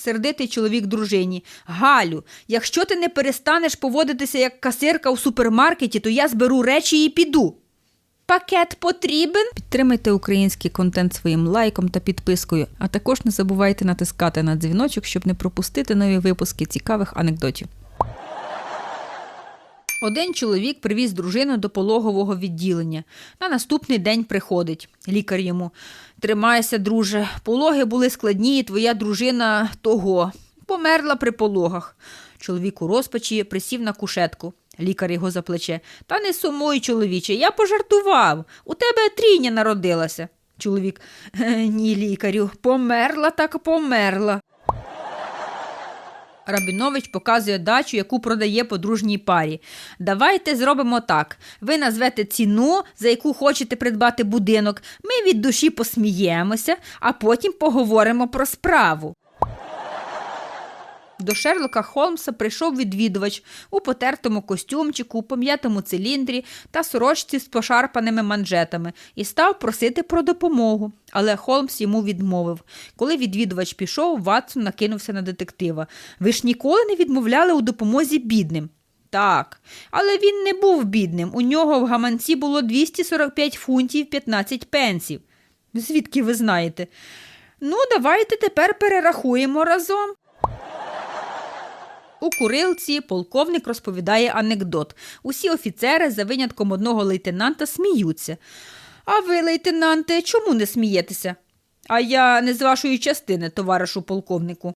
Сердитий чоловік дружині. Галю, якщо ти не перестанеш поводитися як касирка у супермаркеті, то я зберу речі і піду. Пакет потрібен. Підтримайте український контент своїм лайком та підпискою, а також не забувайте натискати на дзвіночок, щоб не пропустити нові випуски цікавих анекдотів. Один чоловік привіз дружину до пологового відділення. На наступний день приходить. Лікар йому. Тримайся, друже. Пологи були складні, і твоя дружина того. Померла при пологах. Чоловік у розпачі присів на кушетку. Лікар його за плече. Та не сумуй, чоловіче, я пожартував. У тебе трійня народилася. Чоловік. «Е, Ні, лікарю, померла так померла. Рабінович показує дачу, яку продає подружній парі. Давайте зробимо так. Ви назвете ціну, за яку хочете придбати будинок. Ми від душі посміємося, а потім поговоримо про справу. До Шерлока Холмса прийшов відвідувач у потертому костюмчику, пом'ятому циліндрі та сорочці з пошарпаними манжетами і став просити про допомогу. Але Холмс йому відмовив. Коли відвідувач пішов, Ватсон накинувся на детектива. Ви ж ніколи не відмовляли у допомозі бідним. Так, але він не був бідним. У нього в гаманці було 245 фунтів 15 пенсів. Звідки ви знаєте? Ну, давайте тепер перерахуємо разом. У курилці полковник розповідає анекдот. Усі офіцери, за винятком одного лейтенанта, сміються. А ви, лейтенанте, чому не смієтеся? А я не з вашої частини, товаришу полковнику.